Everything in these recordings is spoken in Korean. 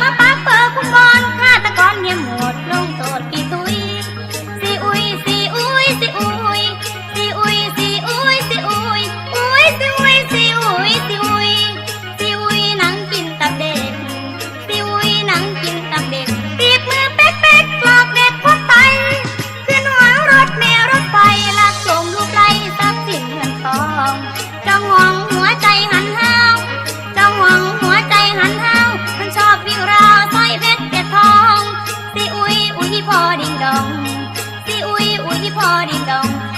มาปักเปิดคุ้มบอลฆาตกรเนียบหัว 버린 동 씨우이 우이 버린 동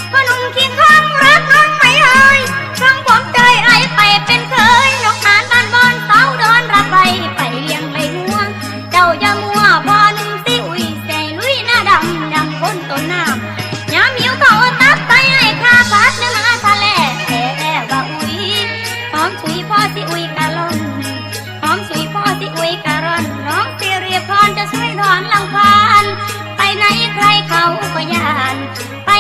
Bye.